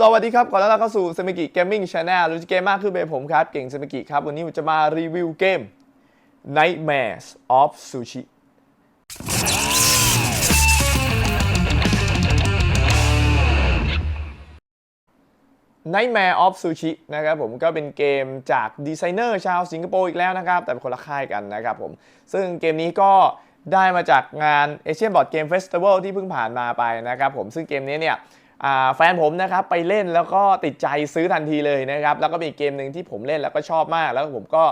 สวัสดีครับขอต้อนรับเข้าสู่เซมิกิเกมมิ่งชาแนลรู้จักเกมมากขึ้นเป็นผมครับ เก่งเซมิกิครับ วันนี้ผมจะมารีวิวเกม Nightmares of Sushi Nightmare of Sushi นะครับผมก็เป็นเกมจากดีไซเนอร์ชาวสิงคโปร์อีกแล้วนะครับ แต่เป็นคนละค่ายกันนะครับผม ซึ่งเกมนี้ก็ได้มาจากงาน Asian Board Game Festival ที่เพิ่งผ่านมาไปนะครับผมซึ่งเกมนี้เนี่ย แฟนผมนะครับไปเล่นแล้วก็ติดใจซื้อทันทีเลยนะครับแล้วก็มีเกมหนึ่งที่ผมเล่นแล้วก็ชอบมาก แล้วผมก็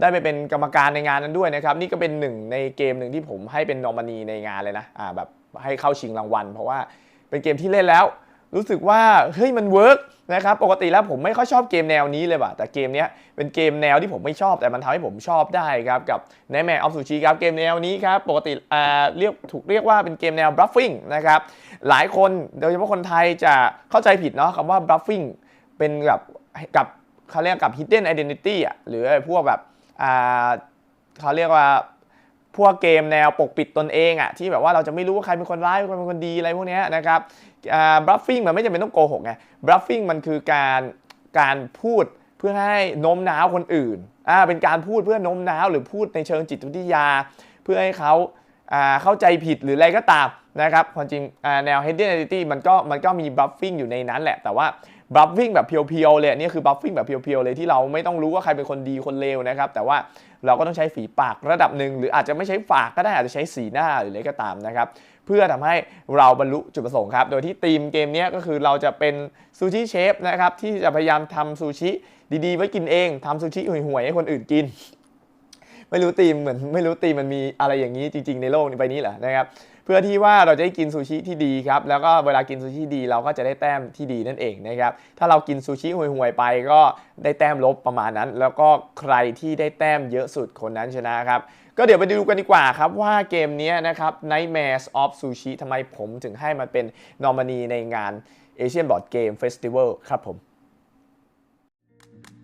ได้ไปเป็นกรรมการในงานนั้นด้วยนะครับนี่ก็เป็นหนึ่งในเกมหนึ่งที่ผมให้เป็นนอมินีในงานเลยนะอ่าแบบให้เข้าชิงรางวัล เพราะว่าเป็นเกมที่เล่นแล้ว รู้สึกว่าเฮ้ยมันเวิร์กนะครับปกติแล้วผมไม่ค่อยชอบเกมแนวนี้เลยว่ะแต่เกมเนี้ยเป็นเกมแนวที่ผมไม่ชอบแต่มันทำให้ผมชอบได้ครับกับ Nightmare of Sushi ครับเกมแนวนี้ครับปกติอ่าเรียกถูกเรียกว่าเป็นเกมแนว bluffing นะครับหลายคนโดยเฉพาะคนไทยจะเข้าใจผิดเนาะคำว่า bluffing เป็นแบบกับเขาเรียกกับ hidden identity อะหรือพวกแบบอ่าเขาเรียกว่า พวกเกมแนวปกปิดตนเองอะที่แบบว่าเราจะไม่รู้ว่าใครเป็นคนร้ายใครเป็นคนดีอะไรพวกนี้นะครับบลัฟฟิ้งมันไม่จำเป็นต้องโกหกไงบลัฟฟิ้งมันคือการการพูดเพื่อให้โน้มน้าวคนอื่นอ่าเป็นการพูดเพื่อโน้มน้าวหรือพูดในเชิงจิตวิทยา เพื่อให้เขาอ่าเข้าใจผิดหรืออะไรก็ตามนะครับความจริงแนว hidden identity มันก็มันก็มีบลัฟฟิ้งอยู่ในนั้นแหละ แต่ว่า บัฟฟิ้งแบบเพียวๆเลยนี่คือบัฟฟิ้งแบบเพียวๆเลยที่เราไม่ต้องรู้ว่าใครเป็นคนดีคนเลวนะครับแต่ว่าเราก็ต้องใช้ฝีปากระดับหนึ่งหรืออาจจะไม่ใช้ปากก็ได้อาจจะใช้สีหน้าหรืออะไรก็ตามนะครับเพื่อทำให้เราบรรลุจุดประสงค์ครับ โดยที่ธีมเกมนี้ก็คือเราจะเป็นซูชิเชฟนะครับที่จะพยายามทำซูชิดีๆ ไว้กินเองทำซูชิห่วยๆให้คนอื่นกิน ไม่รู้ตีมเหมือนไม่รู้ตีมมันมีอะไรอย่างนี้จริง ๆ ในโลกนี้ใบนี้เหรอนะครับ เพื่อที่ว่าเราจะได้กินซูชิที่ดีครับแล้วก็เวลากินซูชิดีเราก็จะได้แต้มที่ดีนั่นเองนะครับถ้าเรากินซูชิห่วยๆไปก็ได้แต้มลบประมาณนั้น แล้วก็ใครที่ได้แต้มเยอะสุดคนนั้นชนะครับก็เดี๋ยวไปดูกันดีกว่าครับว่าเกมนี้นะครับ Nightmares of Sushi ทำไมผมถึงให้มันเป็นนอมินีในงาน Asian Board Game Festival ครับผม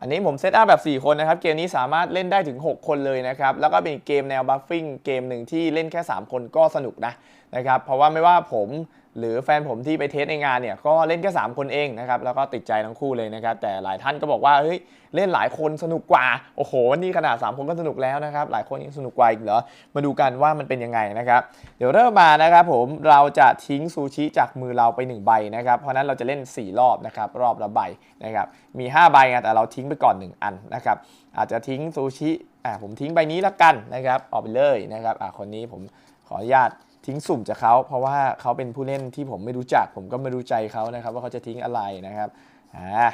อันนี้ผมเซตอัพแบบ 4 คนนะครับ เกมนี้สามารถเล่นได้ถึง 6 คนเลยนะครับ แล้วก็เป็นเกมแนวบัฟฟิ้งเกมหนึ่งที่เล่นแค่ 3 คนก็สนุกนะนะครับ เพราะว่าไม่ว่าผม หรือแฟนผมที่ไปเทสในงานเนี่ยก็เล่นแค่3คนเองนะครับแล้วก็ติดใจทั้งคู่เลยนะครับแต่หลายท่านก็บอกว่าเฮ้ยเล่นหลายคนสนุกกว่าโอ้โหนี่ขนาด3คนก็สนุกแล้วนะครับหลายคนยังสนุกกว่าอีกเหรอมาดูกันว่ามันเป็นยังไงนะครับเดี๋ยวเริ่มมานะครับผมเราจะทิ้งซูชิจากมือเราไป1ใบนะครับเพราะนั้นเราจะเล่น 4 รอบนะครับรอบละใบนะครับมี 5 ใบไงแต่เราทิ้งไปก่อน 1 อันนะครับอาจจะทิ้งซูชิอ่าผมทิ้งใบนี้ละกันนะครับออกไปเลยนะครับอ่าคนนี้ผมขออนุญาต ทิ้งสุ่มจากเขา เพราะว่าเขาเป็นผู้เล่นที่ผมไม่รู้จัก ผมก็ไม่รู้ใจเขานะครับ ว่าเขาจะทิ้งอะไรนะครับอ่า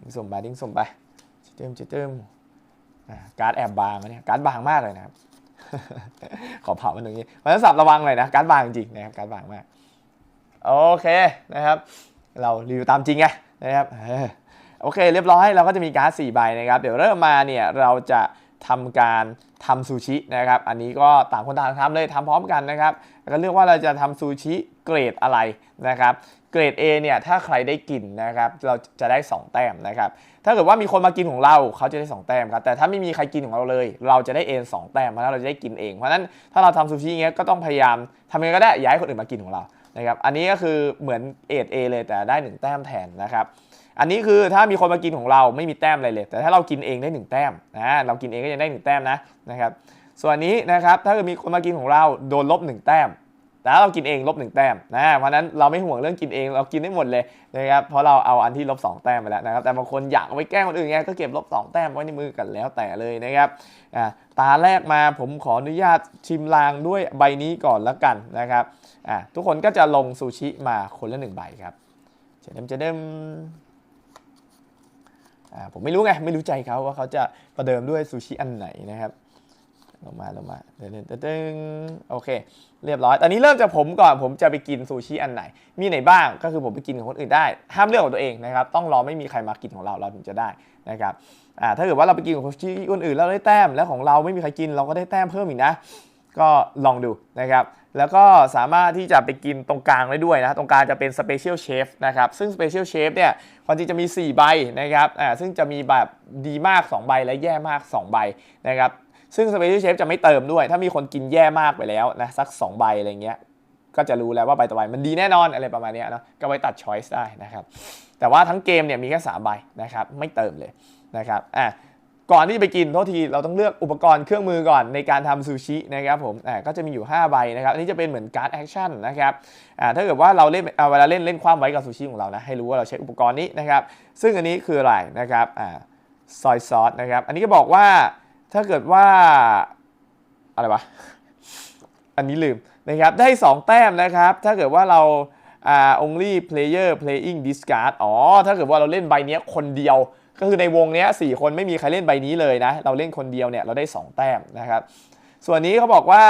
ทิ้งสุ่มไปทิ้งสุ่มไปเติมเติมอ่าการ์ดแอบบางนะเนี่ยการ์ดบางมากเลยนะครับขอเผามันตรงนี้มันต้องสับระวังหน่อยนะการ์ดบางจริงนะครับการ์ดบางมากโอเคนะครับ เรารีวิวตามจริงไงนะครับโอเค เรียบร้อยเราก็จะมีการ์ด4ใบนะครับ เดี๋ยวเริ่มมาเนี่ยเราจะทำการทำซูชินะครับ อันนี้ก็ต่างคนต่างทำเลยทำพร้อมกันนะครับ แล้วก็เลือกว่าเราจะทำซูชิเกรดอะไรนะครับเกรด A เนี่ยถ้าใครได้กินนะครับเราจะได้ 2 แต้มนะครับถ้าเกิดว่ามีคนมากินของเราเขาจะได้ 2 แต้มครับแต่ถ้าไม่มีใครกินของเราเลย เราจะได้ A 2แต้มเพราะนั้นเราจะได้กินเอง เพราะนั้นถ้าเราทำซูชิอย่างเงี้ยก็ต้องพยายามทำยังไงก็ได้ย่าให้คนอื่นมากินของเรานะครับอันนี้ก็คือเหมือนเอท A เลยแต่ได้ 1 แต้มแทนนะครับอันนี้คือถ้ามีคนมากินของเราไม่มีแต้มอะไรเลย แต่ถ้าเรากินเองได้ 1 แต้มนะเรากินเองก็ยังได้ 1 แต้มนะนะครับ ส่วนนี้นะครับถ้าเกิดมีคนมากินของเราโดนลบ1แต้มแต่ถ้าเรากินเองลบ1แต้มนะเพราะนั้นเราไม่ห่วงเรื่องกินเองเรากินได้หมดเลยนะครับเพราะเราเอาอันที่ลบ2แต้มไปแล้วนะครับแต่บางคนอยากเอาไปแกล้งคนอื่นไงก็เก็บลบ2แต้มไว้ในมือกันแล้วแต่เลยนะครับอ่าตาแรกมาผมขออนุญาตชิมลางด้วยใบนี้ก่อนละกันนะครับอ่าทุกคนก็จะลงซูชิมาคนละหนึ่งใบครับจะเดิมจะเดิมอ่าผมไม่รู้ไงไม่รู้ใจเขาว่าเขาจะประเดิมด้วยซูชิอันไหนนะครับ ลงมาลงมาเดินเดินตึงโอเค เรียบร้อย ตอนนี้เริ่มจากผมก่อนผมจะไปกินซูชิอันไหน มีไหนบ้างก็คือผมไปกินของคนอื่นได้ ห้ามเลือกของตัวเองนะครับ ต้องรอไม่มีใครมากินของเราเราถึงจะได้นะครับอ่าถ้าเกิดว่าเราไปกินของซูชิคนอื่นแล้วได้แต้ม แล้วของเราไม่มีใครกินเราก็ได้แต้มเพิ่มอีกนะ ก็ลองดูนะครับแล้วก็สามารถที่จะไปกินตรงกลางได้ด้วยนะ ตรงกลางจะเป็น Special Chef นะครับ ซึ่ง Special Chef เนี่ยความจริงจะมี 4 ใบนะครับ อ่า ซึ่งจะมีแบบดีมาก 2 ใบและแย่มาก 2 ใบนะครับ ซึ่ง Special Chef จะไม่เติมด้วย ถ้ามีคนกินแย่มากไปแล้วนะสัก 2 ใบอะไรเงี้ยก็จะรู้แล้วว่าใบต่อไปมันดีแน่นอนอะไรประมาณเนี้ยเนาะก็ไว้ตัด choice ได้นะครับแต่ว่าทั้งเกมเนี่ยมีแค่3ใบนะครับไม่เติมเลยนะครับอะก่อนที่จะไปกินโทษทีเราต้องเลือกอุปกรณ์เครื่องมือก่อนในการทำซูชินะครับผมอ่าก็จะมีอยู่ 5 ใบนะครับอันนี้จะเป็นเหมือนการ์ดแอคชั่นนะครับอ่าถ้าเกิดว่าเราเล่นอ่าเวลาเล่นเล่นความไว้กับซูชิของเรานะให้รู้ว่าเราใช้อุปกรณ์นี้นะครับซึ่งอันนี้คืออะไรนะครับอ่าซอยซอสนะครับอันนี้ก็บอกว่า ถ้าเกิดว่าอะไรวะ อันนี้ลืมนะครับ ได้ 2 แต้มนะครับ ถ้าเกิดว่าเราอ่า only player playing this card อ๋อ ถ้าเกิดว่าเราเล่นใบนี้คนเดียว ก็คือในวงเนี้ยสี่คนไม่มีใครเล่นใบนี้เลยนะ เราเล่นคนเดียวเนี่ยเราได้ 2 แต้มนะครับ ส่วนนี้เขาบอกว่า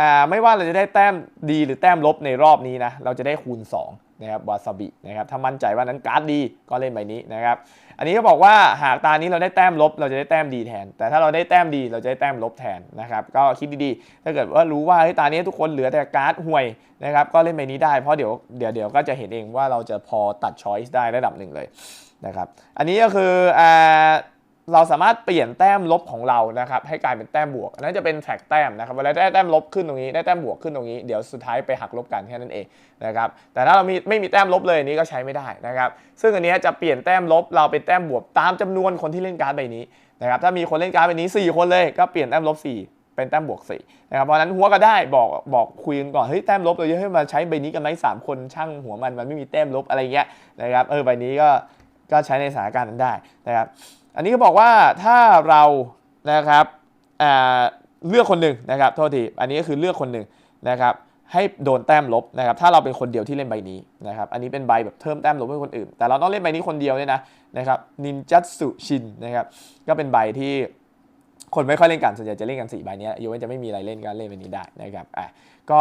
อ่า ไม่ว่าเราจะได้แต้มดีหรือแต้มลบในรอบนี้นะ เราจะได้คูณ 2 นะครับวาซาบินะครับถ้ามั่นใจว่านั้นการ์ดดีก็เล่นใบนี้นะครับอันนี้ก็บอกว่าหากตานี้เราได้แต้มลบ เราจะได้แต้มดีแทน แต่ถ้าเราได้แต้มดีเราจะได้แต้มลบแทนนะครับก็คิดดีๆ ถ้าเกิดว่ารู้ว่าเฮ้ตานี้ทุกคนเหลือแต่การ์ดห่วยนะครับก็เล่นใบนี้ได้เพราะเดี๋ยวเดี๋ยวเดี๋ยวก็จะเห็นเองว่าเราจะพอตัดช้อยส์ได้ระดับหนึ่งเลยนะครับอันนี้ก็คืออ่า เราสามารถเปลี่ยนแต้มลบของเรานะครับให้กลายเป็นแต้มบวกอันนั้นจะเป็นแท็กแต้มนะครับเวลาได้แต้มลบขึ้นตรงนี้ได้แต้มบวกขึ้นตรงนี้เดี๋ยวสุดท้ายไปหักลบกันแค่นั้นเองนะครับแต่ถ้าเรามีไม่มีแต้มลบเลยอันนี้ก็ใช้ไม่ได้นะครับซึ่งอันนี้จะเปลี่ยนแต้มลบเราเป็นแต้มบวกตามจำนวนคนที่เล่นการ์ดใบนี้นะครับถ้ามีคนเล่นการ์ดใบนี้ 4 คนเลยก็เปลี่ยนแต้มลบ 4เป็นแต้มบวก4นะครับเพราะนั้นหัวก็ได้บอกบอกคุยกันก่อนเฮ้ยแต้มลบเราเยอะให้มาใช้ใบนี้กันไหมสามคนช่างหัวมันมันไม่มีแต้มลบอะไรเงี้ยนะครับเออใบนี้ก็ก็ใช้ในสถานการณ์นั้นได้นะครับ อันนี้ก็บอกว่าถ้าเรานะครับเลือกคนหนึ่งนะครับโทษทีอันนี้ก็คือเลือกคนหนึ่งนะครับให้โดนแต้มลบนะครับถ้าเราเป็นคนเดียวที่เล่นใบนี้นะครับอันนี้เป็นใบแบบเพิ่มแต้มลบให้คนอื่น แต่เราต้องเล่นใบนี้คนเดียวเนี่ยนะนะครับนินจัตสุชินนะครับก็เป็นใบที่คนไม่ค่อยเล่นกันส่วนใหญ่จะเล่นกันสี่ใบนี้ยยกเว้นจะไม่มีอะไรเล่นก็เล่นใบนี้ได้นะครับอะก็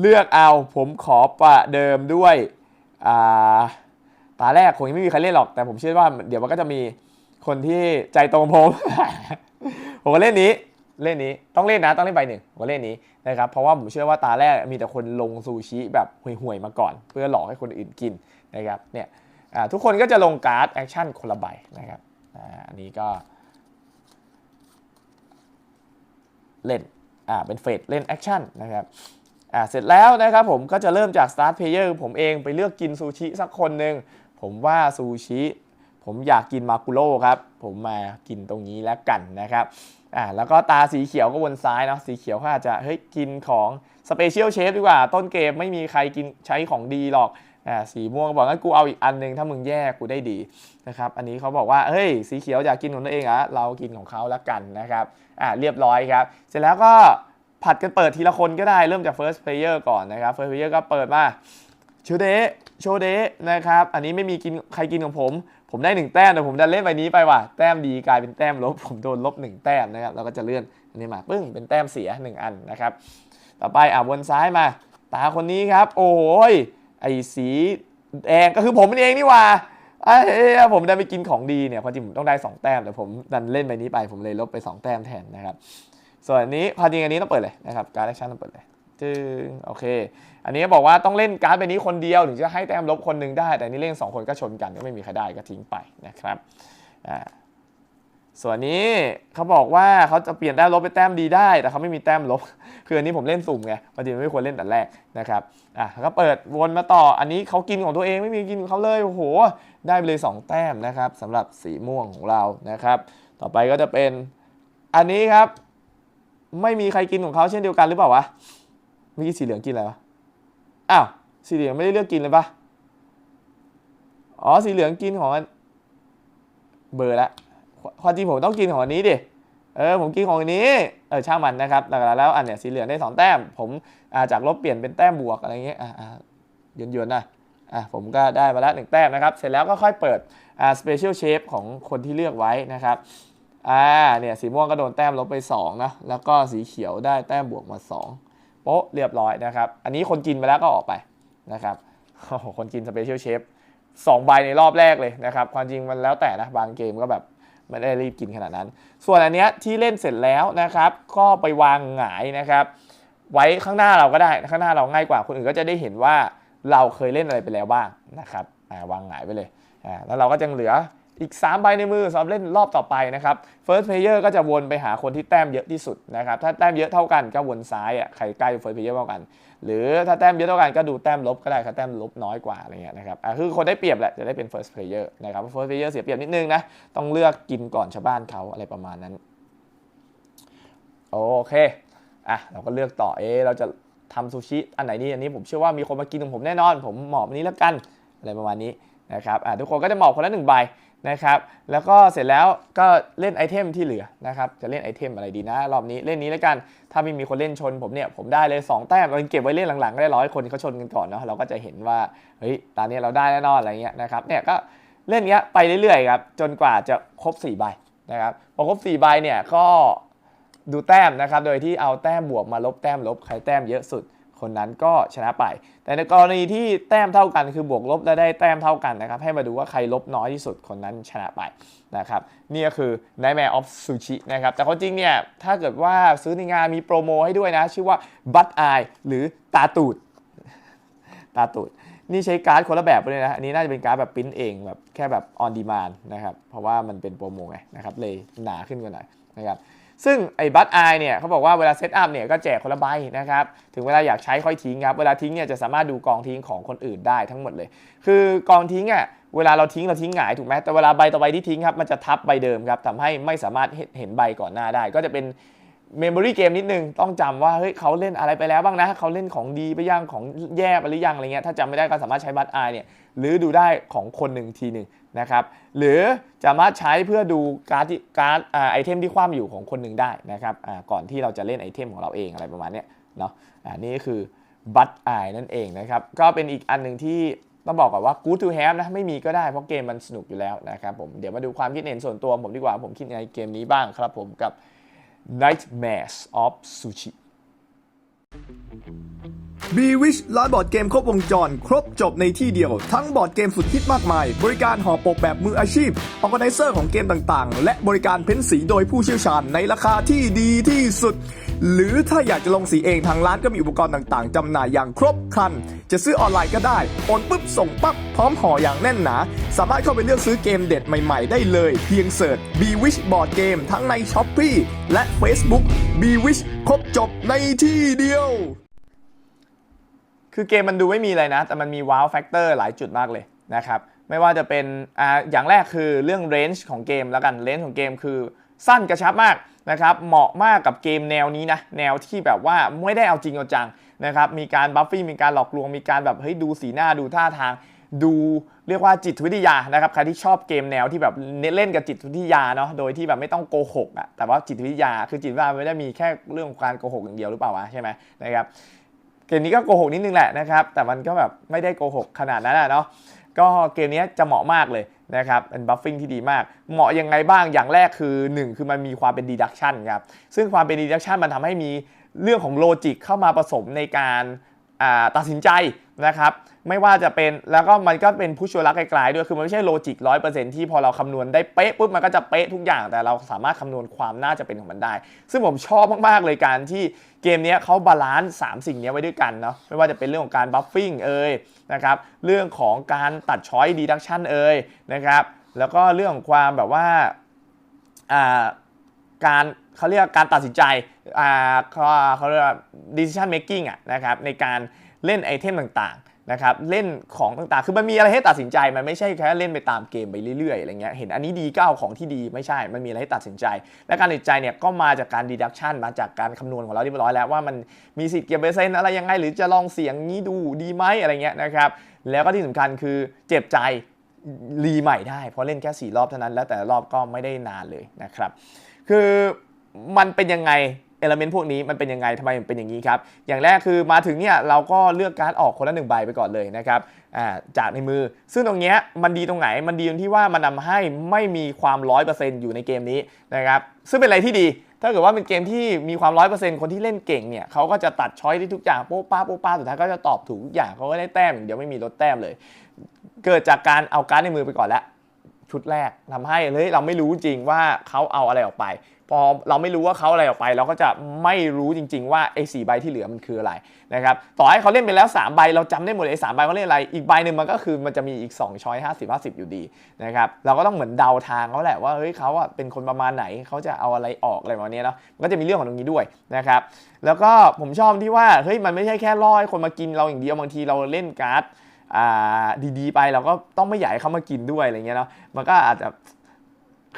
เลือกเอาผมขอประเดิมด้วยอ่า ตาแรกคงยังไม่มีใครเล่นหรอกแต่ผมเชื่อว่าเดี๋ยวมันก็จะมีคนที่ใจตรงผมผมก็เล่นนี้เล่นนี้ต้องเล่นนะต้องเล่นใบหนึ่งผมก็เล่นนี้นะครับเพราะว่าผมเชื่อว่าตาแรกมีแต่คนลงซูชิแบบห่วยๆมาก่อน เพื่อหลอกให้คนอื่นกินนะครับเนี่ยทุกคนก็จะลงการ์ดแอคชั่นคนละใบนะครับอันนี้ก็ เล่นอ่าเป็นเฟสเล่นแอคชั่นนะครับอ่าเสร็จแล้วนะครับผมก็จะเริ่มจาก Start Player ผมเองไปเลือกกินซูชิสักคนหนึ่ง ผมว่าซูชิ ผมอยากกินมากุโร่ครับ ผมมากินตรงนี้แล้วกันนะครับอ่าแล้วก็ตาสีเขียวก็วนซ้ายเนาะสีเขียวเขาอาจจะเฮ้ยกินของสเปเชียลเชฟดีกว่า ต้นเกมไม่มีใครกินใช้ของดีหรอกอ่าสีม่วงก็บอกงั้นกูเอาอีกอันหนึงถ้ามึงแย่กูได้ดีนะครับอันนี้เขาบอกว่าเฮ้ยสีเขียวอยากกินของตัวเองอะเรากินของเขาแล้วกันนะครับอ่าเรียบร้อยครับ เสร็จแล้วก็ผัดกันเปิดทีละคนก็ได้เริ่มจาก first player ก่อนนะครับ first player ก็เปิดมาโชเด โชเดนะครับ อันนี้ไม่มีกินใครกินของผม ผมได้ 1 แต้มแต่ผมดันเล่นใบนี้ไปว่ะ แต้มดีกลายเป็นแต้มลบ ผมโดนลบ 1 แต้มนะครับ เราก็จะเลื่อนอันนี้มาปึ้งเป็นแต้มเสีย 1 อันนะครับ ต่อไปอะวนซ้ายมา ตาคนนี้ครับ โอ้ยไอ้สีแดงก็คือผมเองนี่ว่าไอ้ยผมดันไปกินของดีเนี่ยความจริงผมต้องได้ 2 แต้มแต่ผมดันเล่นใบนี้ไป ผมเลยลบไป 2 แต้มแทนนะครับ ส่วนอันนี้ความจริงอันนี้ต้องเปิดเลยนะครับการ์ดแอคชั่นต้องเปิดเลย จึงโอเค อันนี้บอกว่าต้องเล่นการ์ดใบนี้คนเดียวถึงจะให้แต้มลบคนหนึ่งได้ แต่นี่เล่นสองคนก็ชนกันก็ไม่มีใครได้ก็ทิ้งไปนะครับอ่าส่วนนี้เขาบอกว่าเขาจะเปลี่ยนแต้มลบเป็นแต้มดีได้ แต่เขาไม่มีแต้มลบ คืออันนี้ผมเล่นสุ่มไงพอดีไม่ควรเล่นแต่แรกนะครับอะก็เปิดวนมาต่ออันนี้เขากินของตัวเองไม่มีกินของเขาเลยโอ้โหได้ไปเลยสองแต้มนะครับสำหรับสีม่วงของเรานะครับ ต่อไปก็จะเป็นอันนี้ครับ ไม่มีใครกินของเขาเช่นเดียวกันหรือเปล่าวะ มื่อกี้สีเหลืองกินอะไรวะ อ้าว สีเหลืองไม่ได้เลือกกินเลยปะอ๋อ สีเหลืองกินของอันเบอร์ละความจริงผมต้องกินของอันนี้ดิ เออ ผมกินของอันนี้ เออ ช่างมันนะครับหลักๆแล้วอันเนี้ยสีเหลืองได้สองแต้ม ผมาจากลบเปลี่ยนเป็นแต้มบวกอะไรเงี้ย อ่าหยวนๆนะอะผมก็ได้มาล้วหนึ่งแต้มนะครับ เสร็จแล้วก็ค่อยเปิดอ่า special shape ของคนที่เลือกไว้นะครับอ่าเนี่ยสีม่วงก็โดนแต้มลบไป2นะแล้วก็สีเขียวได้แต้มบวกมา 2 โป๊ะเรียบร้อยนะครับ อันนี้คนกินไปแล้วก็ออกไปนะครับโหคนกินสเปเชียลเชฟสองใบในรอบแรกเลยนะครับ ความจริงมันแล้วแต่นะบางเกมก็แบบไม่ได้รีบกินขนาดนั้น ส่วนอันเนี้ยที่เล่นเสร็จแล้วนะครับ ก็ไปวางหงายนะครับ ไว้ข้างหน้าเราก็ได้ข้างหน้าเราง่ายกว่าคนอื่นก็จะได้เห็นว่าเราเคยเล่นอะไรไปแล้วบ้างนะครับวางหงายไปเลยอ่าแล้วเราก็จะเหลือ อีก 3 ใบในมือสำหรับเล่นรอบต่อไปนะครับ First Player ก็จะวนไปหาคนที่แต้มเยอะที่สุดนะครับ ถ้าแต้มเยอะเท่ากันก็วนซ้ายอะใครใกล้ First Player เท่ากัน หรือถ้าแต้มเยอะเท่ากันก็ดูแต้มลบก็ได้ถ้าแต้มลบน้อยกว่าอะไรเงี้ยนะครับอะคือคนได้เปรียบแหละจะได้เป็น First Player นะครับ First Player เสียเปรียบนิดนึงนะต้องเลือกกินก่อนชาวบ้านเขาอะไรประมาณนั้นโอเคอะเราก็เลือกต่อเอเราจะทำซูชิอันไหนนี่อันนี้ผมเชื่อว่ามีคนมากินของผมแน่นอน ผมเหมาะอันนี้แล้วกันอะไรประมาณนี้นะครับอะทุกคนก็จะเหมาะคนละหนึ่งใบ นะครับแล้วก็เสร็จแล้วก็เล่นไอเทมที่เหลือนะครับจะเล่นไอเทมอะไรดีนะ รอบนี้เล่นนี้แล้วกัน ถ้าไม่มีคนเล่นชนผมเนี่ยผมได้เลย 2 แต้มเราเก็บไว้เล่นหลังๆก็ได้ร้อยคนเขาชนกันก่อนเนาะเราก็จะเห็นว่าเฮ้ยตอนนี้เราได้แน่นอนอะไรเงี้ยนะครับเนี่ยก็เล่นเงี้ยไปเรื่อยๆครับจนกว่าจะครบ4ใบนะครับพอครบ4ใบเนี่ยก็ดูแต้มนะครับโดยที่เอาแต้มบวกมาลบแต้มลบใครแต้มเยอะสุด คนนั้นก็ชนะไป แต่ในกรณีที่แต้มเท่ากันคือบวกลบและได้แต้มเท่ากันนะครับให้มาดูว่าใครลบน้อยที่สุดคนนั้นชนะไปนะครับนี่ก็คือ Nightmare of Sushi นะครับแต่ความจริงเนี่ยถ้าเกิดว่าซื้อในงานมีโปรโมให้ด้วยนะ ชื่อว่า Butt Eye หรือตาตูดตาตูดนี่ใช้การ์ดคนละแบบเลยนะ อันนี้น่าจะเป็นการ์ดแบบปริ้นเองแบบแค่แบบ on demand นะครับ เพราะว่ามันเป็นโปรโมไงนะครับ เลยหนาขึ้นกว่าหน่อยนะครับ ซึ่งไอ้บัตไอเนี่ยเขาบอกว่าเวลาเซตอัพเนี่ยก็แจกคนละใบนะครับ ถึงเวลาอยากใช้ค่อยทิ้งครับ เวลาทิ้งเนี่ยจะสามารถดูกองทิ้งของคนอื่นได้ทั้งหมดเลย คือกองทิ้งอะเวลาเราทิ้งเราทิ้งหงายถูกไหมแต่เวลาใบต่อใบที่ทิ้งครับมันจะทับใบเดิมครับทำให้ไม่สามารถเห็นเห็นใบก่อนหน้าได้ ก็จะเป็น เมมโมรี่เกมนิดนึงต้องจำว่าเฮ้ยเขาเล่นอะไรไปแล้วบ้างนะเขาเล่นของดีไปยังของแย่ไปหรือยังอะไรเงี้ยถ้าจำไม่ได้ก็สามารถใช้บัตไอเนี่ยหรือดูได้ของคนหนึ่งทีหนึ่งนะครับหรือสามารถใช้เพื่อดูการ์ดที่การ์ดไอเทมที่คว่ำอยู่ของคนหนึ่งได้นะครับก่อนที่เราจะเล่นไอเทมของเราเองอะไรประมาณเนี้ยเนาะอ่านี่ก็คือบัตไอนั่นเองนะครับก็เป็นอีกอันหนึ่งที่ต้องบอกก่อนว่า good to have นะไม่มีก็ได้เพราะเกมมันสนุกอยู่แล้วนะครับผมเดี๋ยวมาดูความคิดเห็นส่วนตัวผมดีกว่าผมคิดยังไงเกมนี้บ้างครับผมกับ Nightmares of Sushi b w i s h ร้านบอร์ดเกมครบวงจร ครบจบในที่เดียว ทั้งบอร์ดเกมสุดฮิตมากมาย บริการห่อปกแบบมืออาชีพออ g a แก z เซอร์ของเกมต่างๆ และบริการเพ้นสีโดยผู้เชี่ยวชาญในราคาที่ดีที่สุด หรือถ้าอยากจะลงสีเองทางร้านก็มีอุปกรณ์ต่างๆจำหน่ายอย่างครบครัน จะซื้อออนไลน์ก็ได้โอนปุ๊บส่งปั๊บพร้อมห่ออย่างแน่นหนา สามารถเข้าไปเลือกซื้อเกมเด็ดใหม่ๆ ได้เลย เพียงเสิร์ช b w i s h บอร์ดเกมทั้งใน s h อ p e e และ Facebook b w i s h ครบจบในที่เดียว คือเกมมันดูไม่มีอะไรนะ แต่มันมีว้าวแฟกเตอร์หลายจุดมากเลยนะครับไม่ว่าจะเป็นอ่าอย่างแรกคือเรื่องเรนจ์ของเกมแล้วกันเรนจ์ของเกมคือสั้นกระชับมากนะครับเหมาะมากกับเกมแนวนี้นะแนวที่แบบว่าไม่ได้เอาจริงเอาจังนะครับมีการบัฟฟี่มีการหลอกลวงมีการแบบเฮ้ยดูสีหน้าดูท่าทาง ดูเรียกว่าจิตวิทยานะครับใครที่ชอบเกมแนวที่แบบเล่นกับจิตวิทยาเนาะโดยที่แบบไม่ต้องโกหกอะแต่ว่าจิตวิทยาคือจิตวิทยาไม่ได้มีแค่เรื่องของการโกหกอย่างเดียวหรือเปล่าวะใช่ไหมนะครับเกมนี้ก็โกหกนิดนึงแหละนะครับแต่มันก็แบบไม่ได้โกหกขนาดนั้นอะเนาะก็เกมนี้จะเหมาะมากเลย นะครับเป็นบัฟฟิ้งที่ดีมาก เหมาะยังไงบ้างอย่างแรกคือ 1 คือมันมีความเป็นดีดักชันครับซึ่งความเป็นดีดักชันมันทำให้มีเรื่องของโลจิกเข้ามาผสมในการ ตัดสินใจนะครับไม่ว่าจะเป็นแล้วก็มันก็เป็นผู้ชัวรักไกลๆด้วยคือมันไม่ใช่โลจิกร้อยเปอร์เซ็นที่พอเราคำนวณได้เป๊ะปุ๊บมันก็จะเป๊ะทุกอย่างแต่เราสามารถคำนวณความน่าจะเป็นของมันได้ ซึ่งผมชอบมากๆเลยการที่เกมนี้เขาบาลานซ์สามสิ่งนี้ไว้ด้วยกันเนาะไม่ว่าจะเป็นเรื่องของการบัฟฟิ้งเอ่ยนะครับเรื่องของการตัดช้อยดีดักชันเอ่ยนะครับแล้วก็เรื่องของความแบบว่าอ่า การเขาเรียกการตัดสินใจอ่าเขาเขาเรียก decision making อะนะครับในการเล่นไอเทมต่างๆนะครับเล่นของต่างๆ คือมันมีอะไรให้ตัดสินใจ มันไม่ใช่แค่เล่นไปตามเกมไปเรื่อยๆอะไรเงี้ยเห็นอันนี้ดีก็เอาของที่ดีไม่ใช่ มันมีอะไรให้ตัดสินใจ และการตัดสินใจเนี่ยก็มาจากการ deduction มาจากการคำนวณของเราเรียบร้อยแล้วว่ามันมีสิทธิ์เก็บเปอร์เซ็นต์อะไรยังไงหรือจะลองเสียงนี้ดูดีไหมอะไรเงี้ยนะครับแล้วก็ที่สำคัญคือเจ็บใจรีใหม่ได้เพราะเล่นแค่ 4 รอบเท่านั้น แล้วแต่ละรอบก็ไม่ได้นานเลยนะครับ คือมันเป็นยังไงเอลเมนต์พวกนี้มันเป็นยังไงทำไมมันเป็นอย่างนี้ครับ อย่างแรกคือมาถึงเนี่ยเราก็เลือกการ์ดออกคนละหนึ่งใบไปก่อนเลยนะครับาจากในมือ ซึ่งตรงเนี้ยมันดีตรงไหน มันดีตรงที่ว่ามันทาให้ไม่มีความร้อยเปอร์เซ็นต์อยู่ในเกมนี้นะครับ ซึ่งเป็นอะไรที่ดี ถ้าเกิดว่าเป็นเกมที่มีความร้อยเปอร์เซ็นต์คนที่เล่นเก่งเนี่ยเขาก็จะตัดช้อยที่ทุกอย่างโป๊ะป้าโป๊ะป้าสุดท้ายก็จะตอบถูกทุกอย่างเขาก็ได้แต้มอย่างเดียวไม่มีลดแต้มเลย เกิดจากการเอาการ์ดในมือไปก่อนแล้ว ชุดแรกทำให้เฮ้ยเราไม่รู้จริงว่าเขาเอาอะไรออกไป พอเราไม่รู้ว่าเขาอะไรออกไป เราก็จะไม่รู้จริง ๆ ว่าไอ้สใบที่เหลือมันคืออะไรนะครับต่อให้เขาเล่นไปแล้ว 3 ใบ เราจำได้หมดเลยไอ้สามใบเขาเล่นอะไร อีกใบหนึ่งมันก็คือมันจะมีอีก2ช้อย50 50อยู่ดีนะครับเราก็ต้องเหมือนเดาทางเขาแหละว่าเฮ้ยเขาอะเป็นคนประมาณไหนเขาจะเอาอะไรออกอะไรประมาณนี้เนาะมันก็จะมีเรื่องของตรงนี้ด้วยนะครับแล้วก็ผมชอบที่ว่าเฮ้ยมันไม่ใช่แค่ล่อให้คนมากินเราอย่างเดียวบางทีเราเล่นการ์ด ดีๆ ไปเราก็ต้องไม่อยากให้เขามากินด้วยอะไรเงี้ยเนาะมันก็อาจจะ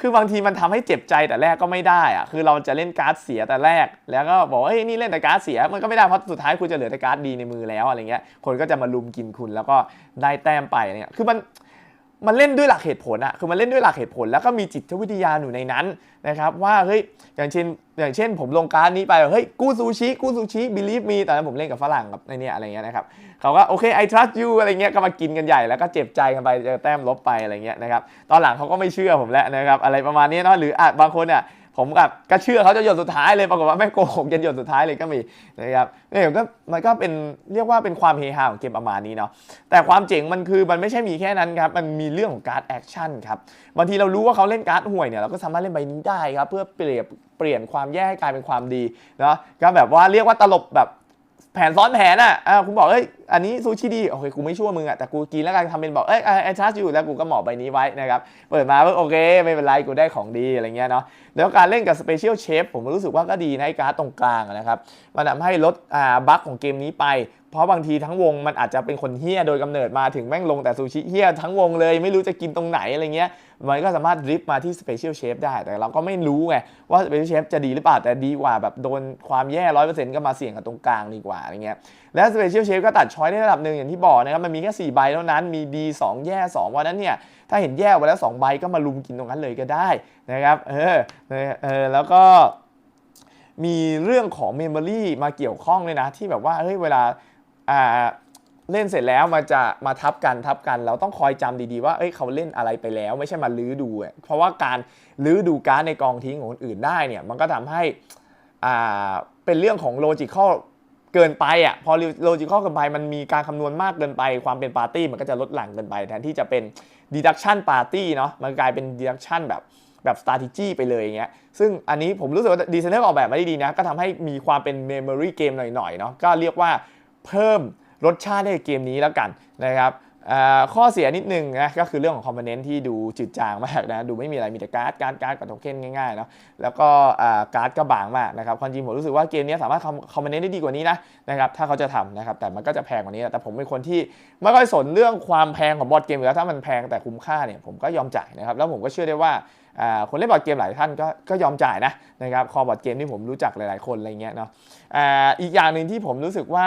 คือบางทีมันทำให้เจ็บใจแต่แรกก็ไม่ได้อะคือเราจะเล่นการ์ดเสียแต่แรก แล้วก็บอกเฮ้ยนี่เล่นแต่การ์ดเสียมันก็ไม่ได้เพราะสุดท้ายคุณจะเหลือแต่การ์ดดีในมือแล้วอะไรเงี้ยคนก็จะมาลุมกินคุณแล้วก็ได้แต้มไปเนี่ยคือมัน มันเล่นด้วยหลักเหตุผลอะคือมันเล่นด้วยหลักเหตุผล แล้วก็มีจิตวิทยาอยู่ในนั้นนะครับว่าเฮ้ยอย่างเช่นอย่างเช่น ผมลงการนี้ไปเฮ้ยกู้ซูชิกู้ซูชิ believe me ตอนนั้นผมเล่นกับฝรั่งกับในนี้อะไรเงี้ยนะครับเขาก็โอเค I trust you อะไรเงี้ยก็มากินกันใหญ่แล้วก็เจ็บใจกันไปจะแต้มลบไปอะไรเงี้ยนะครับตอนหลังเขาก็ไม่เชื่อผมแล้วนะครับอะไรประมาณนี้เนาะหรืออาจบางคนเนี่ย ผมกับก็เชื่อเขาจะหยดสุดท้ายเลยปรากฏว่าไม่โกหกยันหยดสุดท้ายเลยก็มีนะครับนี่ก็มันก็เป็นเรียกว่าเป็นความเฮฮาของเกมประมาณนี้เนาะแต่ความเจ๋งมันคือมันไม่ใช่มีแค่นั้นครับมันมีเรื่องของการ์ดแอคชั่นครับบางทีเรารู้ว่าเขาเล่นการ์ดห่วยเนี่ยเราก็สามารถเล่นใบนี้ได้ครับเพื่อเปลี่ยนเปลี่ยนความแย่ให้กลายเป็นความดีเนาะก็แบบว่าเรียกว่าตลบแบบ แผนซ้อนแผนอะอ่าคุณบอกเอ้ย อันนี้ซูชิดี โอเค กูไม่ชั่วมึงอะ แต่กูกินแล้วกันทำเป็นบอก เอ้ยไอชาร์จอยู่ แล้วกูก็หมอบใบนี้ไว้นะครับ เปิดมาเพิ่โอเค ไม่เป็นไร กูได้ของดีอะไรเงี้ยเนาะ แล้วการเล่นกับสเปเชียลเชฟผมรู้สึกว่าก็ดีในะไอการ์ดตรงกลางนะครับ มันทำให้ลดอ่าบั๊กของเกมนี้ไป เพราะบางทีทั้งวงมันอาจจะเป็นคนเฮี้ยโดยกำเนิดมาถึงแม่งลงแต่ซูชิเฮี้ยทั้งวงเลยไม่รู้จะกินตรงไหนอะไรเงี้ยมันก็สามารถดริฟต์มาที่สเปเชียลเชฟได้ แต่เราก็ไม่รู้ไงว่าสเปเชียลเชฟจะดีหรือเปล่า แต่ดีกว่าแบบโดนความแย่ร้อยเปอร์เซ็นต์ก็มาเสี่ยงกับตรงกลางดีกว่าอะไรเงี้ยและสเปเชียลเชฟก็ตัดช้อยได้ระดับหนึ่งอย่างที่บอกนะครับมันมีแค่4ใบเท่านั้นมีดี2แย่2วันนั้นเนี่ยถ้าเห็นแย่ไปแล้ว2ใบก็มาลุมกินตรงนั้นเลยก็ได้นะครับเออเออแล้วก็มีเรื่องของเมมโมรีมาเกี่ยวข้องเลยนะที่แบบว่าเฮ้ยเวลา เล่นเสร็จแล้วมันจะมาทับกันทับกัน เราต้องคอยจำดีๆว่าเอ้ยเขาเล่นอะไรไปแล้ว ไม่ใช่มาลื้อดู เพราะว่าการลื้อดูการ์ดในกองทิ้งของคนอื่นได้เนี่ยมันก็ทำให้อ่าเป็นเรื่องของโลจิคอลเกินไปอะพอโลจิคอลเกินไปมันมีการคำนวณมากเกินไป ความเป็นปาร์ตี้มันก็จะลดหลั่งเกินไป แทนที่จะเป็น deduction party เนาะมันกลายเป็น deduction แบบแบบ strategy ไปเลยอย่างเงี้ย ซึ่งอันนี้ผมรู้สึกว่าดีไซเนอร์ออกแบบมาได้ดีนะ ก็ทำให้มีความเป็น memory game หน่อยๆเนาะ ก็เรียกว่า เพิ่มรสชาติให้เกมนี้แล้วกันนะครับข้อเสียนิดนึงนะก็คือเรื่องของคอมโพเนนต์ที่ดูจืดจางมากนะดูไม่มีอะไรมีแต่การ์ดการ์ดการ์ดกับโทเค็นง่ายๆเนาะแล้วก็การ์ดก็บางมากนะครับความจริงผมรู้สึกว่าเกมนี้สามารถคอมโพเนนต์ได้ดีกว่านี้นะนะครับถ้าเขาจะทำนะครับแต่มันก็จะแพงกว่านี้แต่ผมเป็นคนที่ไม่ค่อยสนเรื่องความแพงของบอร์ดเกมอยู่แล้วถ้ามันแพงแต่คุ้มค่าเนี่ยผมก็ยอมจ่ายนะครับแล้วผมก็เชื่อได้ว่าคนเล่นบอร์ดเกมหลายท่านก็ก็ยอมจ่ายนะนะครับคอบอร์ดเกมที่ผมรู้จักหลายๆคนอะไรเงี้ยเนาะอีกอย่างหนึ่งที่ผมรู้สึกว่า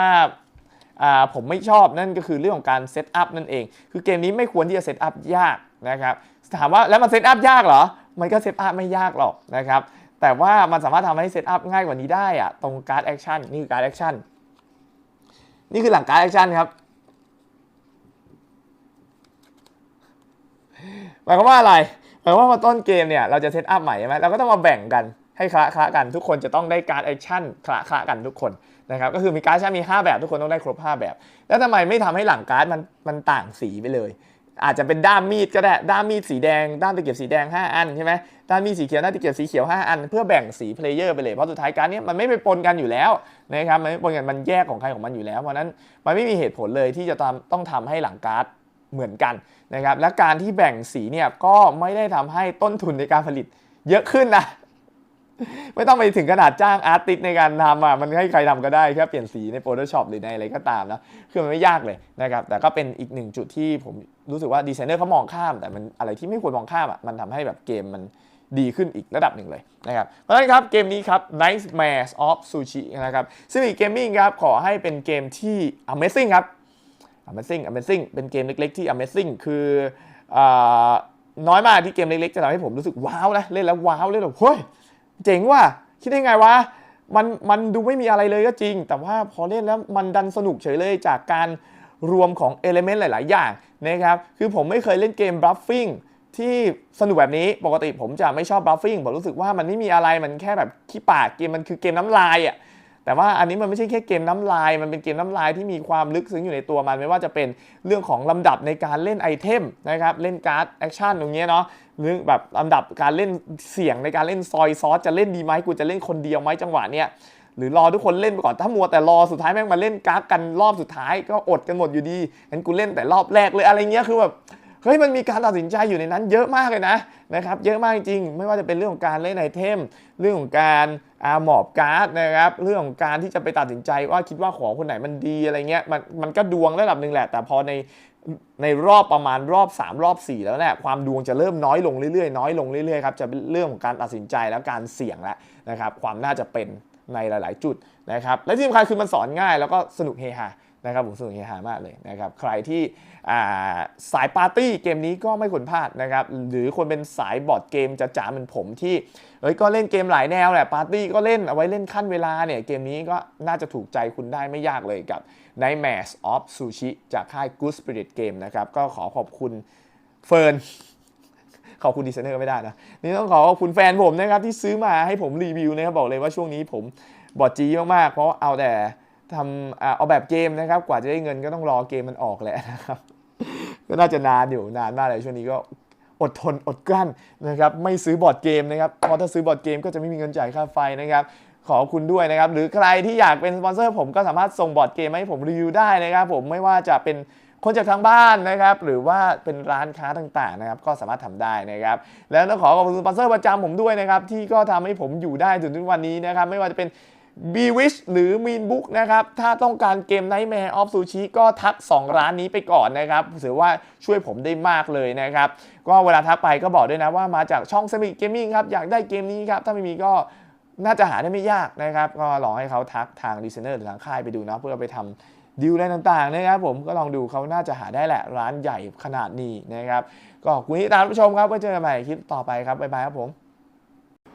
ผมไม่ชอบนั่นก็คือเรื่องของการเซตอัพนั่นเอง คือเกมนี้ไม่ควรที่จะเซตอัพยากนะครับถามว่าแล้วมันเซตอัพยากเหรอ มันก็เซตอัพไม่ยากหรอกนะครับ แต่ว่ามันสามารถทำให้เซตอัพง่ายกว่านี้ได้อะตรงการ์ดแอคชั่นนี่คือการ์ดแอคชั่นนี่คือหลังการ์ดแอคชั่นครับหมายความว่าอะไรหมายความว่าพอต้นเกมเนี่ยเราจะเซตอัพใหม่ใช่ไหมเราก็ต้องมาแบ่งกันให้คละคละกันทุกคนจะต้องได้การแอคชั่นคละคละกันทุกคน นะครับก็คือมีการ์ดแชั่มี 5 แบบ ทุกคนต้องได้ครบ 5 แบบ แล้วทำไมไม่ทำให้หลังการ์ดมันมันต่างสีไปเลย อาจจะเป็นด้ามมีดก็ได้ด้ามมีดสีแดงด้ามตะเกียบสีแดง 5 อันใช่ไหมด้ามมีดสีเขียวด้ามตะเกียบสีเขียว 5 อัน เพื่อแบ่งสีเพลเยอร์ไปเลยเพราะสุดท้ายการ์ดเนี้ยมันไม่ไปปนกันอยู่แล้วนะครับมันไม่ปนกันมันแยกของใครของมันอยู่แล้วเพราะฉะนั้นมันไม่มีเหตุผลเลยที่จะทำต้องทำให้หลังการ์ดเหมือนกันนะครับและการที่แบ่งสีเนี่ยก็ไม่ได้ทำให้ต้นทุนในการผลิตเยอะขึ้นนะ ไม่ต้องไปถึงขนาดจ้างอาร์ติสในการทำอะมันให้ใครทำก็ได้แค่เปลี่ยนสีใน Photoshop หรือในอะไรก็ตามนะคือมันไม่ยากเลยนะครับแต่ก็เป็นอีกหนึ่งจุดที่ผมรู้สึกว่าดีไซเนอร์เขามองข้าม แต่มันอะไรที่ไม่ควรมองข้ามอะมันทำให้แบบเกมมันดีขึ้นอีกระดับหนึ่งเลยนะครับ เพราะฉะนั้นครับเกมนี้ครับ Nightmares of Sushi นะครับซึ่งอีกเกมมิ่งครับขอให้เป็นเกมที่ Amazing ครับ Amazing Amazing เป็นเกมเล็กๆที่ Amazing คืออาน้อยมากที่เกมเล็กๆจะทำให้ผมรู้สึกว้าวนะเล่นแล้วว้าวเล่นแบบเฮ้ย เจ๋งว่ะคิดได้ไงวะมันมันดูไม่มีอะไรเลยก็จริง แต่ว่าพอเล่นแล้วมันดันสนุกเฉยเลยจากการรวมของเอลิเมนต์หลาย ๆ อย่างนะครับคือผมไม่เคยเล่นเกมบราฟฟิ้งที่สนุกแบบนี้ปกติผมจะไม่ชอบบราฟฟิ้งผมรู้สึกว่ามันไม่มีอะไรมันแค่แบบขี้ปากเกมมันคือเกมน้ำลายอะ แต่ว่าอันนี้มันไม่ใช่แค่เกมน้ำลาย มันเป็นเกมน้ำลายที่มีความลึกซึ้งอยู่ในตัวมันไม่ว่าจะเป็นเรื่องของลำดับในการเล่นไอเทมนะครับเล่นการ์ดแอคชั่นตรงเนี้ยเนาะหรือแบบลำดับการเล่นเสียงในการเล่นซอยซอสจะเล่นดีไหมกูจะเล่นคนเดียวไหมจังหวะเนี้ยหรือรอทุกคนเล่นไปก่อนถ้ามัวแต่รอสุดท้ายแม่งมาเล่นการ์ดกันรอบสุดท้ายก็อดกันหมดอยู่ดีงั้นกูเล่นแต่รอบแรกเลยอะไรเงี้ยคือแบบ เฮ้ยมันมีการตัดสินใจอยู่ในนั้นเยอะมากเลยนะนะครับเยอะมากจริงไม่ว่าจะเป็นเรื่องของการเล่นไอเทม เรื่องของการอาหมอบการ์ดนะครับเรื่องของการที่จะไปตัดสินใจว่าคิดว่าของคนไหนมันดีอะไรเงี้ยมันมันก็ดวงระดับหนึ่งแหละ แต่พอในในรอบประมาณรอบ 3 รอบ 4 แล้วเนี่ยความดวงจะเริ่มน้อยลงเรื่อยๆน้อยลงเรื่อยๆครับจะเป็นเรื่องของการตัดสินใจแล้วการเสี่ยงแล้วนะครับความน่าจะเป็นในหลาย ๆ จุดนะครับและที่สำคัญคือมันสอนง่ายแล้วก็สนุกเฮฮานะครับผมสนุกเฮฮามากเลยนะครับใครที่ สายปาร์ตี้เกมนี้ก็ไม่ควรพลาดนะครับ หรือคนเป็นสายบอร์ดเกมจะจ๋าเหมือนผมที่เอ้ยก็เล่นเกมหลายแนวแหละปาร์ตี้ก็เล่นเอาไว้เล่นขั้นเวลาเนี่ย เกมนี้ก็น่าจะถูกใจคุณได้ไม่ยากเลยกับ Nightmares of Sushi จากค่าย Good Spirit Game นะครับ ก็ขอขอบคุณเฟิร์นขอบคุณดีไซเนอร์ไม่ได้นะ นี่ต้องขอขอบคุณแฟนผมนะครับที่ซื้อมาให้ผมรีวิวนะครับบอกเลยว่าช่วงนี้ผมบอดจีมากๆเพราะเอาแต่ทำอ่าเอาแบบเกมนะครับ กว่าจะได้เงินก็ต้องรอเกมมันออกแหละนะครับ ก็น่าจะนานอยู่นานมากเลยช่วงนี้ก็อดทนอดกลั้นนะครับไม่ซื้อบอร์ดเกมนะครับเพราะถ้าซื้อบอร์ดเกมก็จะไม่มีเงินจ่ายค่าไฟนะครับขอบคุณด้วยนะครับ หรือใครที่อยากเป็นสปอนเซอร์ผมก็สามารถส่งบอร์ดเกมมาให้ผมรีวิวได้นะครับผมไม่ว่าจะเป็นคนจากทางบ้านนะครับ หรือว่าเป็นร้านค้าต่างๆนะครับ ก็สามารถทำได้นะครับ แล้วต้องขอขอบคุณสปอนเซอร์ประจำผมด้วยนะครับ ที่ก็ทำให้ผมอยู่ได้ถึงทุกวันนี้นะครับ ไม่ว่าจะเป็น b w i s h หรือ Mean Book นะครับ ถ้าต้องการเกม Nightmare of Sushi ก็ทัก 2 ร้านนี้ไปก่อนนะครับถือว่าช่วยผมได้มากเลยนะครับ ก็เวลาทักไปก็บอกด้วยนะว่ามาจากช่อง Semic Gaming ครับ อยากได้เกมนี้ครับ ถ้าไม่มีก็น่าจะหาได้ไม่ยากนะครับ ก็ลองให้เขาทักทางดีไซเนอร์หรือทางค่ายไปดูนะเพื่อไปทำดีลอะไรต่างๆนะครับผมก็ลองดูเขาน่าจะหาได้แหละร้านใหญ่ขนาดนี้นะครับ ก็คุณที่ตามรับชมครับไว้เจอกันใหม่คลิปต่อไปครับบ๊ายบายครับผม